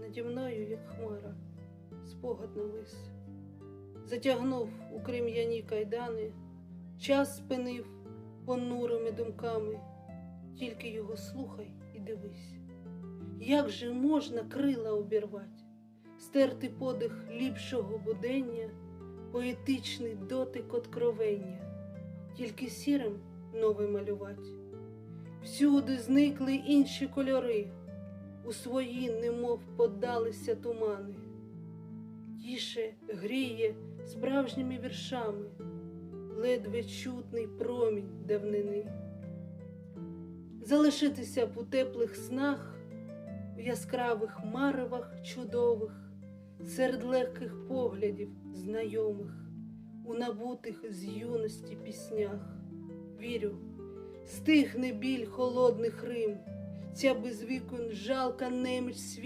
наді мною, як хмара, спогад навис. Затягнув у крем'яні кайдани, час спинив понурими думками, тільки його слухай і дивись. Як же можна крила обірвать, стерти подих ліпшого будення, поетичний дотик откровення, тільки сірим нове малювать. Всюди зникли інші кольори, у свої, немов подалися тумани. Тіше гріє справжніми віршами, ледве чутний промінь давнини. Залишитися б у теплих снах, в яскравих маревах чудових, серед легких поглядів знайомих, у набутих з юності піснях. Вірю, стихне біль холодних рим, ця безвікон жалка неміч світ